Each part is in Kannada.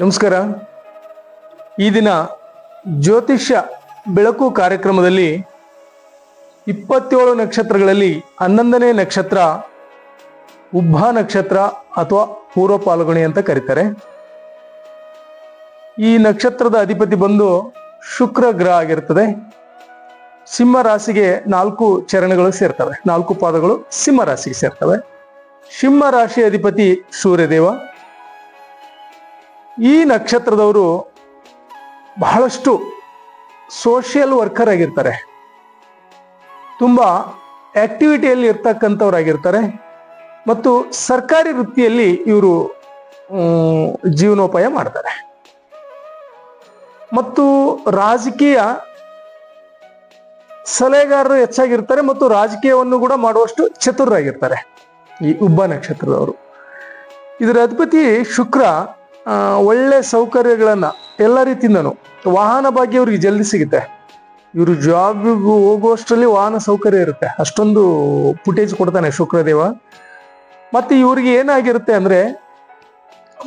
ನಮಸ್ಕಾರ. ಈ ದಿನ ಜ್ಯೋತಿಷ್ಯ ಬೆಳಕು ಕಾರ್ಯಕ್ರಮದಲ್ಲಿ ಇಪ್ಪತ್ತೇಳು ನಕ್ಷತ್ರಗಳಲ್ಲಿ ಹನ್ನೊಂದನೇ ನಕ್ಷತ್ರ ಉಬ್ಬ ನಕ್ಷತ್ರ ಅಥವಾ ಪೂರ್ವ ಪಾಲ್ಗೊಣೆ ಅಂತ ಕರೀತಾರೆ. ಈ ನಕ್ಷತ್ರದ ಅಧಿಪತಿ ಬಂದು ಶುಕ್ರ ಗ್ರಹ ಆಗಿರ್ತದೆ. ಸಿಂಹ ರಾಶಿಗೆ ನಾಲ್ಕು ಚರಣಗಳು ಸೇರ್ತವೆ. ನಾಲ್ಕು ಪಾದಗಳು ಸಿಂಹ ರಾಶಿಗೆ ಸೇರ್ತವೆ. ಸಿಂಹ ರಾಶಿ ಅಧಿಪತಿ ಸೂರ್ಯದೇವ. ಈ ನಕ್ಷತ್ರದವರು ಬಹಳಷ್ಟು ಸೋಷಿಯಲ್ ವರ್ಕರ್ ಆಗಿರ್ತಾರೆ. ತುಂಬ ಆಕ್ಟಿವಿಟಿಯಲ್ಲಿ ಇರ್ತಕ್ಕಂಥವ್ರಾಗಿರ್ತಾರೆ. ಮತ್ತು ಸರ್ಕಾರಿ ವೃತ್ತಿಯಲ್ಲಿ ಇವರು ಜೀವನೋಪಾಯ ಮಾಡ್ತಾರೆ. ಮತ್ತು ರಾಜಕೀಯ ಸಲಹೆಗಾರರು ಹೆಚ್ಚಾಗಿರ್ತಾರೆ ಮತ್ತು ರಾಜಕೀಯವನ್ನು ಕೂಡ ಮಾಡುವಷ್ಟು ಚತುರರಾಗಿರ್ತಾರೆ. ಈ ಉಬ್ಬ ನಕ್ಷತ್ರದವರು. ಇದರ ಅಧಿಪತಿ ಶುಕ್ರ ಒಳ್ಳೆ ಸೌಕರ್ಯಗಳನ್ನು ಎಲ್ಲ ರೀತಿಯಿಂದನೂ ವಾಹನ ಭಾಗ್ಯ ಅವ್ರಿಗೆ ಜಲ್ದಿ ಸಿಗುತ್ತೆ. ಇವರು ಜಾಬ್ಗೆ ಹೋಗುವಷ್ಟರಲ್ಲಿ ವಾಹನ ಸೌಕರ್ಯ ಇರುತ್ತೆ. ಅಷ್ಟೊಂದು ಫುಟೇಜ್ ಕೊಡ್ತಾನೆ ಶುಕ್ರದೇವ. ಮತ್ತು ಇವ್ರಿಗೆ ಏನಾಗಿರುತ್ತೆ ಅಂದರೆ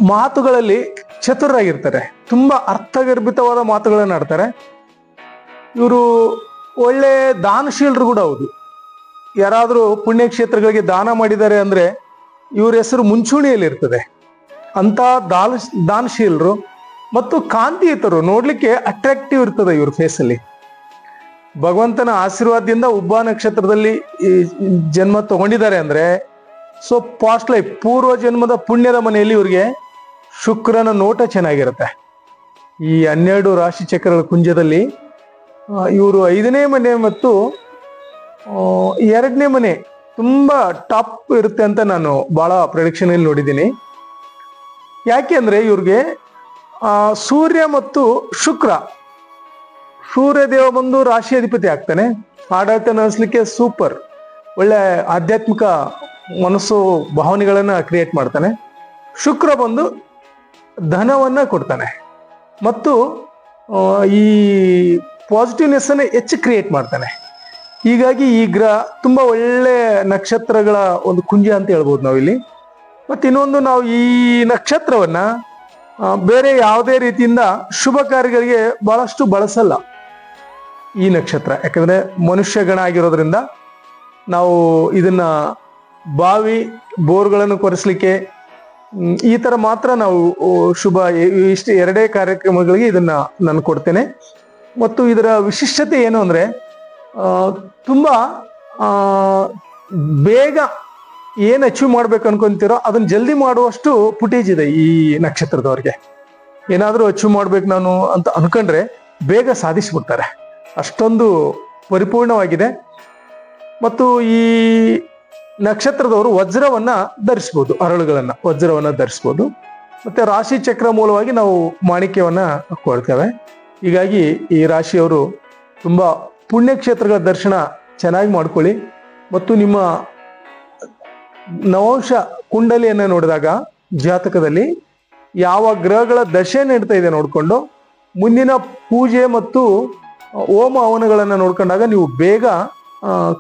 ಮಾತುಗಳಲ್ಲಿ ಚತುರರಾಗಿರ್ತಾರೆ ತುಂಬ ಅರ್ಥಗರ್ಭಿತವಾದ ಮಾತುಗಳನ್ನು ಆಡ್ತಾರೆ. ಇವರು ಒಳ್ಳೆ ದಾನಶೀಲರು ಕೂಡ ಹೌದು. ಯಾರಾದರೂ ಪುಣ್ಯಕ್ಷೇತ್ರಗಳಿಗೆ ದಾನ ಮಾಡಿದ್ದಾರೆ ಅಂದರೆ ಇವ್ರ ಹೆಸರು ಮುಂಚೂಣಿಯಲ್ಲಿ ಇರ್ತದೆ ಅಂತ ದಾನ ದಾನಶೀಲರು ಮತ್ತು ಕಾಂತಿಯುತರು ನೋಡ್ಲಿಕ್ಕೆ ಅಟ್ರಾಕ್ಟಿವ್ ಇರ್ತದೆ ಇವ್ರ ಫೇಸಲ್ಲಿ ಭಗವಂತನ ಆಶೀರ್ವಾದದಿಂದ ಉಬ್ಬ ನಕ್ಷತ್ರದಲ್ಲಿ ಈ ಜನ್ಮ ತಗೊಂಡಿದ್ದಾರೆ ಅಂದ್ರೆ ಸೊ ಪಾಸ್ಟ್ ಲೈಫ್ ಪೂರ್ವ ಜನ್ಮದ ಪುಣ್ಯದ ಮನೆಯಲ್ಲಿ ಇವ್ರಿಗೆ ಶುಕ್ರನ ನೋಟ ಚೆನ್ನಾಗಿರುತ್ತೆ. ಈ ಹನ್ನೆರಡು ರಾಶಿ ಚಕ್ರಗಳ ಕುಂಜದಲ್ಲಿ ಇವರು ಐದನೇ ಮನೆ ಮತ್ತು ಎರಡನೇ ಮನೆ ತುಂಬಾ ಟಾಪ್ ಇರುತ್ತೆ ಅಂತ ನಾನು ಬಹಳ ಪ್ರೊಡಿಕ್ಷನ್ ಅಲ್ಲಿ ನೋಡಿದ್ದೀನಿ. ಯಾಕೆ ಅಂದರೆ ಇವ್ರಿಗೆ ಸೂರ್ಯ ಮತ್ತು ಶುಕ್ರ. ಸೂರ್ಯದೇವ ಬಂದು ರಾಶಿ ಅಧಿಪತಿ ಆಗ್ತಾನೆ. ಆಡಳಿತ ನಡೆಸಲಿಕ್ಕೆ ಸೂಪರ್. ಒಳ್ಳೆ ಆಧ್ಯಾತ್ಮಿಕ ಮನಸ್ಸು, ಭಾವನೆಗಳನ್ನು ಕ್ರಿಯೇಟ್ ಮಾಡ್ತಾನೆ. ಶುಕ್ರ ಬಂದು ಧನವನ್ನ ಕೊಡ್ತಾನೆ. ಮತ್ತು ಈ ಪಾಸಿಟಿವ್ನೆಸ್ ಅನ್ನ ಹೆಚ್ಚು ಕ್ರಿಯೇಟ್ ಮಾಡ್ತಾನೆ. ಹೀಗಾಗಿ ಈ ಗ್ರಹ ತುಂಬಾ ಒಳ್ಳೆ ನಕ್ಷತ್ರಗಳ ಒಂದು ಕುಂಜ ಅಂತ ಹೇಳ್ಬೋದು ನಾವಿಲ್ಲಿ. ಮತ್ತೆ ಇನ್ನೊಂದು ನಾವು ಈ ನಕ್ಷತ್ರವನ್ನ ಬೇರೆ ಯಾವುದೇ ರೀತಿಯಿಂದ ಶುಭ ಕಾರ್ಯಗಳಿಗೆ ಬಹಳಷ್ಟು ಬಳಸಲ್ಲ ಈ ನಕ್ಷತ್ರ. ಯಾಕಂದ್ರೆ ಮನುಷ್ಯ ಗಣ ಆಗಿರೋದ್ರಿಂದ ನಾವು ಇದನ್ನ ಬಾವಿ, ಬೋರ್ಗಳನ್ನು ಕೊರೆಸ್ಲಿಕ್ಕೆ ಈ ಥರ ಮಾತ್ರ ನಾವು ಶುಭ ಇಷ್ಟು ಎರಡೇ ಕಾರ್ಯಕ್ರಮಗಳಿಗೆ ಇದನ್ನ ನಾನು ಕೊಡ್ತೇನೆ. ಮತ್ತು ಇದರ ವಿಶಿಷ್ಟತೆ ಏನು ಅಂದ್ರೆ ತುಂಬಾ ಬೇಗ ಏನ್ ಅಚೀವ್ ಮಾಡ್ಬೇಕು ಅನ್ಕೊಂತೀರೋ ಅದನ್ನ ಜಲ್ದಿ ಮಾಡುವಷ್ಟು ಫುಟೇಜ್ ಇದೆ ಈ ನಕ್ಷತ್ರದವ್ರಿಗೆ. ಏನಾದ್ರೂ ಅಚೀವ್ ಮಾಡ್ಬೇಕು ನಾನು ಅಂತ ಅನ್ಕೊಂಡ್ರೆ ಬೇಗ ಸಾಧಿಸ್ಬಿಡ್ತಾರೆ. ಅಷ್ಟೊಂದು ಪರಿಪೂರ್ಣವಾಗಿದೆ. ಮತ್ತು ಈ ನಕ್ಷತ್ರದವರು ವಜ್ರವನ್ನ ಧರಿಸ್ಬೋದು ಅರಳುಗಳನ್ನ ವಜ್ರವನ್ನ ಧರಿಸ್ಬೋದು. ಮತ್ತೆ ರಾಶಿ ಚಕ್ರ ಮೂಲವಾಗಿ ನಾವು ಮಾಣಿಕ್ಯವನ್ನ ಕೊಡ್ತೇವೆ ಹೀಗಾಗಿ ಈ ರಾಶಿಯವರು ತುಂಬಾ ಪುಣ್ಯಕ್ಷೇತ್ರಗಳ ದರ್ಶನ ಚೆನ್ನಾಗಿ ಮಾಡ್ಕೊಳ್ಳಿ. ಮತ್ತು ನಿಮ್ಮ ನವಂಶ ಕುಂಡಲಿಯನ್ನು ನೋಡಿದಾಗ ಜಾತಕದಲ್ಲಿ ಯಾವ ಗ್ರಹಗಳ ದಶೆ ನೀಡ್ತಾ ಇದೆ ನೋಡಿಕೊಂಡು ಮುಂದಿನ ಪೂಜೆ ಮತ್ತು ಓಮ ಹವನಗಳನ್ನು ನೋಡ್ಕೊಂಡಾಗ ನೀವು ಬೇಗ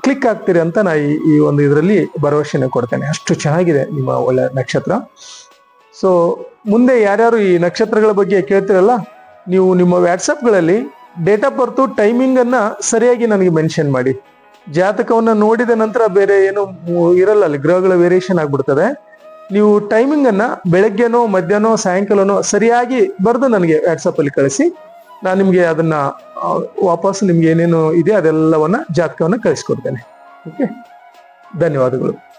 ಕ್ಲಿಕ್ ಆಗ್ತೀರಿ ಅಂತ ನಾ ಈ ಒಂದು ಇದರಲ್ಲಿ ಭರವಸೆನ ಕೊಡ್ತೇನೆ. ಅಷ್ಟು ಚೆನ್ನಾಗಿದೆ ನಿಮ್ಮ ಒಳ್ಳೆ ನಕ್ಷತ್ರ. ಸೊ ಮುಂದೆ ಯಾರ್ಯಾರು ಈ ನಕ್ಷತ್ರಗಳ ಬಗ್ಗೆ ಕೇಳ್ತಿರಲ್ಲ, ನೀವು ನಿಮ್ಮ ವ್ಯಾಟ್ಸಪ್ಗಳಲ್ಲಿ ಡೇಟ್ ಆಫ್ ಬರ್ತು ಟೈಮಿಂಗನ್ನು ಸರಿಯಾಗಿ ನನಗೆ ಮೆನ್ಷನ್ ಮಾಡಿ. ಜಾತಕವನ್ನ ನೋಡಿದ ನಂತರ ಬೇರೆ ಏನು ಇರಲ್ಲ, ಅಲ್ಲಿ ಗ್ರಹಗಳ ವೇರಿಯೇಷನ್ ಆಗ್ಬಿಡ್ತದೆ. ನೀವು ಟೈಮಿಂಗ್ ಅನ್ನ ಬೆಳಗ್ಗೆನೋ, ಮಧ್ಯಾಹ್ನ, ಸಾಯಂಕಾಲನೋ ಸರಿಯಾಗಿ ಬರೆದು ನನಗೆ ವಾಟ್ಸಪ್ ಅಲ್ಲಿ ಕಳಿಸಿ. ನಾನು ನಿಮಗೆ ಅದನ್ನ ವಾಪಸ್ ನಿಮ್ಗೆ ಏನೇನು ಇದೆ ಅದೆಲ್ಲವನ್ನ ಜಾತಕವನ್ನ ಕಳಿಸ್ಕೊಡ್ತೇನೆ. ಓಕೆ ಧನ್ಯವಾದಗಳು.